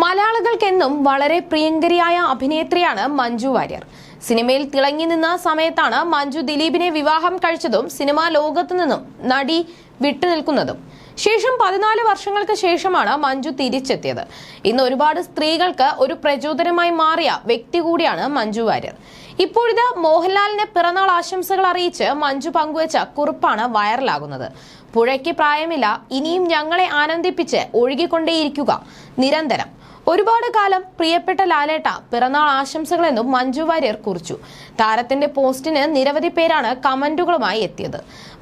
മലയാളികൾക്കെന്നും വളരെ പ്രിയങ്കരിയായ അഭിനേത്രിയാണ് മഞ്ജു വാര്യർ. സിനിമയിൽ തിളങ്ങി നിന്ന സമയത്താണ് മഞ്ജു ദിലീപിനെ വിവാഹം കഴിച്ചതും സിനിമാ ലോകത്തു നിന്നും നടി വിട്ടുനിൽക്കുന്നതും ശേഷം പതിനാല് വർഷങ്ങൾക്ക് ശേഷമാണ് മഞ്ജു തിരിച്ചെത്തിയത്. ഇന്ന് ഒരുപാട് സ്ത്രീകൾക്ക് ഒരു പ്രചോദനമായി മാറിയ വ്യക്തി കൂടിയാണ് മഞ്ജു വാര്യർ. ഇപ്പോഴിത് മോഹൻലാലിന് പിറന്നാൾ ആശംസകൾ അറിയിച്ച് മഞ്ജു പങ്കുവച്ച കുറിപ്പാണ് വൈറലാകുന്നത്. പുഴയ്ക്ക് പ്രായമില്ല ഇനിയും ഞങ്ങളെ ആനന്ദിപ്പിച്ച് ഒഴുകിക്കൊണ്ടേയിരിക്കുക. നിരന്തരം. ഒരുപാട് കാലം പ്രിയപ്പെട്ട ലാലേട്ട പിറന്നാൾ ആശംസകളെന്നും മഞ്ജു വാര്യർ കുറിച്ചു. താരത്തിന്റെ പോസ്റ്റിന് നിരവധി പേരാണ് കമന്റുകളുമായി എത്തിയത്.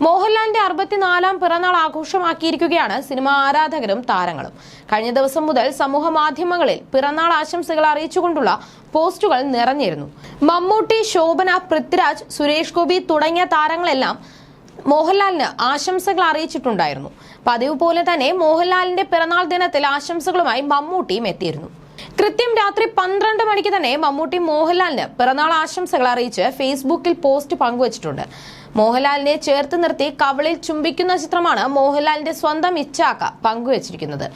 മോഹൻലാലിന്റെ അറുപത്തിനാലാം പിറന്നാൾ ആഘോഷമാക്കിയിരിക്കുകയാണ് സിനിമാ ആരാധകരും താരങ്ങളും. കഴിഞ്ഞ ദിവസം മുതൽ സമൂഹ മാധ്യമങ്ങളിൽ പിറന്നാൾ ആശംസകൾ അറിയിച്ചുകൊണ്ടുള്ള പോസ്റ്റുകൾ നിറഞ്ഞിരുന്നു. മമ്മൂട്ടി ശോഭന പൃഥ്വിരാജ് സുരേഷ് ഗോപി തുടങ്ങിയ താരങ്ങളെല്ലാം മോഹൻലാലിന് ആശംസകൾ അറിയിച്ചിട്ടുണ്ടായിരുന്നു. പതിവ് പോലെ തന്നെ മോഹൻലാലിന്റെ പിറന്നാൾ ദിനത്തിൽ ആശംസകളുമായി മമ്മൂട്ടിയും എത്തിയിരുന്നു. കൃത്യം രാത്രി പന്ത്രണ്ട് മണിക്ക് തന്നെ മമ്മൂട്ടി മോഹൻലാലിന് പിറന്നാൾ ആശംസകൾ അറിയിച്ച് ഫേസ്ബുക്കിൽ പോസ്റ്റ് പങ്കുവച്ചിട്ടുണ്ട്. മോഹൻലാലിനെ ചേർത്ത് നിർത്തി കവളിൽ ചുംബിക്കുന്ന ചിത്രമാണ് മോഹൻലാലിന്റെ സ്വന്തം ഇച്ചാക്ക പങ്കുവച്ചിരിക്കുന്നത്.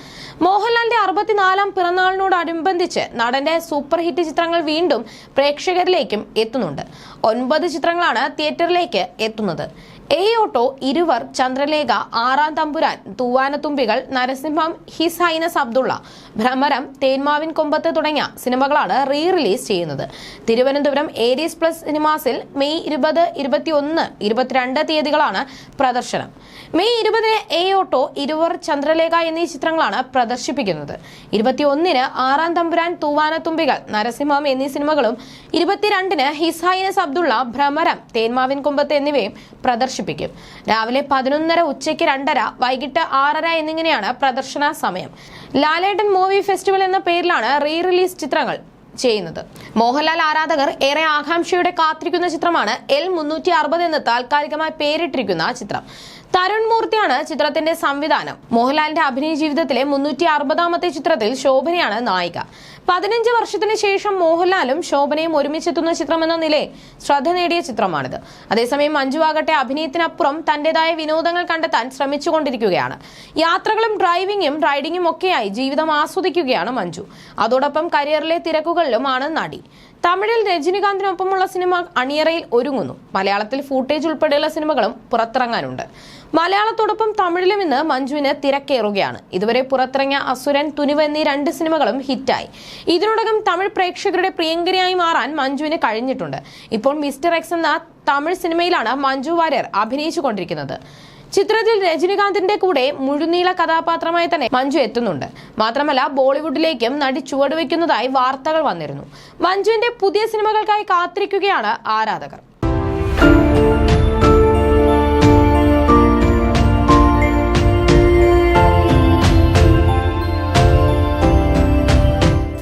മോഹൻലാലിന്റെ അറുപത്തിനാലാം പിറന്നാളിനോടനുബന്ധിച്ച് നടന്റെ സൂപ്പർ ഹിറ്റ് ചിത്രങ്ങൾ വീണ്ടും പ്രേക്ഷകരിലേക്കും എത്തുന്നുണ്ട്. ഒൻപത് ചിത്രങ്ങളാണ് തിയേറ്ററിലേക്ക് എത്തുന്നത്. A auto Iruvar Chandralekha Aaram Thampuran Thoovanathumbikal Narasimham his highness Abdullah Bhramaram Thenmavin കൊമ്പത്ത് തുടങ്ങിയ സിനിമകളാണ് റീ റിലീസ് ചെയ്യുന്നത്. തിരുവനന്തപുരം ഏരീസ് പ്ലസ് സിനിമാസിൽ മെയ് ഇരുപത് ഇരുപത്തിയൊന്ന് ഇരുപത്തിരണ്ട് തീയതികളാണ് പ്രദർശനം. മെയ് ഇരുപതിന് എ ഓട്ടോ ഇരുവർ ചന്ദ്രലേഖ എന്നീ ചിത്രങ്ങളാണ് പ്രദർശിപ്പിക്കുന്നത്. ഇരുപത്തിയൊന്നിന് ആറാം തമ്പുരാൻ തൂവാനത്തുമ്പികൾ നരസിംഹം എന്നീ സിനിമകളും ഇരുപത്തിരണ്ടിന് ഹിസ് ഹൈനസ് അബ്ദുള്ള ഭ്രമരം തേന്മാവിൻ കൊമ്പത്ത് എന്നിവയും പ്രദർശിപ്പിക്കും. രാവിലെ പതിനൊന്നര ഉച്ചയ്ക്ക് രണ്ടര വൈകിട്ട് ആറര എന്നിങ്ങനെയാണ് പ്രദർശന സമയം. ലാലേട്ടൻ മൂവി ഫെസ്റ്റിവൽ എന്ന പേരിലാണ് റീ റിലീസ് ചിത്രങ്ങൾ ചെയ്യുന്നത്. മോഹൻലാൽ ആരാധകർ ഏറെ ആകാംക്ഷയോടെ കാത്തിരിക്കുന്ന ചിത്രമാണ് എൽ മുന്നൂറ്റി അറുപത് എന്ന് താൽക്കാലികമായി പേരിട്ടിരിക്കുന്ന ചിത്രം. തരുൺ മൂർത്തിയാണ് ചിത്രത്തിന്റെ സംവിധാനം. മോഹൻലാലിന്റെ അഭിനയ ജീവിതത്തിലെ മുന്നൂറ്റി അറുപതാമത്തെ ചിത്രത്തിൽ ശോഭനയാണ് നായിക. പതിനഞ്ച് വർഷത്തിന് ശേഷം മോഹൻലാലും ശോഭനയും ഒരുമിച്ചെത്തുന്ന ചിത്രമെന്ന നിലയിൽ ശ്രദ്ധ നേടിയ ചിത്രമാണിത്. അതേസമയം മഞ്ജു ആകട്ടെ അഭിനയത്തിനപ്പുറം തന്റേതായ വിനോദങ്ങൾ കണ്ടെത്താൻ ശ്രമിച്ചുകൊണ്ടിരിക്കുകയാണ്. യാത്രകളും ഡ്രൈവിംഗും റൈഡിങ്ങും ഒക്കെയായി ജീവിതം ആസ്വദിക്കുകയാണ് മഞ്ജു. അതോടൊപ്പം കരിയറിലെ തിരക്കുകളിലുമാണ് നടി. തമിഴിൽ രജനികാന്തിനൊപ്പമുള്ള സിനിമ അണിയറയിൽ ഒരുങ്ങുന്നു. മലയാളത്തിൽ ഫൂട്ടേജ് ഉൾപ്പെടെയുള്ള സിനിമകളും പുറത്തിറങ്ങാനുണ്ട്. മലയാളത്തോടൊപ്പം തമിഴിലും ഇന്ന് മഞ്ജുവിന് തിരക്കേറുകയാണ്. ഇതുവരെ പുറത്തിറങ്ങിയ അസുരൻ തുനിവ് എന്നീ രണ്ട് സിനിമകളും ഹിറ്റായി. ഇതിനോടകം തമിഴ് പ്രേക്ഷകരുടെ പ്രിയങ്കരിയായി മാറാൻ മഞ്ജുവിന് കഴിഞ്ഞിട്ടുണ്ട്. ഇപ്പോൾ മിസ്റ്റർ എക്സ് എന്ന തമിഴ് സിനിമയിലാണ് മഞ്ജു വാര്യർ അഭിനയിച്ചുകൊണ്ടിരിക്കുന്നത്. ചിത്രത്തിൽ രജനികാന്തിന്റെ കൂടെ മുഴുനീള കഥാപാത്രമായി തന്നെ മഞ്ജു എത്തുന്നുണ്ട്. മാത്രമല്ല ബോളിവുഡിലേക്കും നടി ചുവടുവെക്കുന്നതായി വാർത്തകൾ വന്നിരുന്നു. മഞ്ജുവിന്റെ പുതിയ സിനിമകൾക്കായി കാത്തിരിക്കുകയാണ് ആരാധകർ.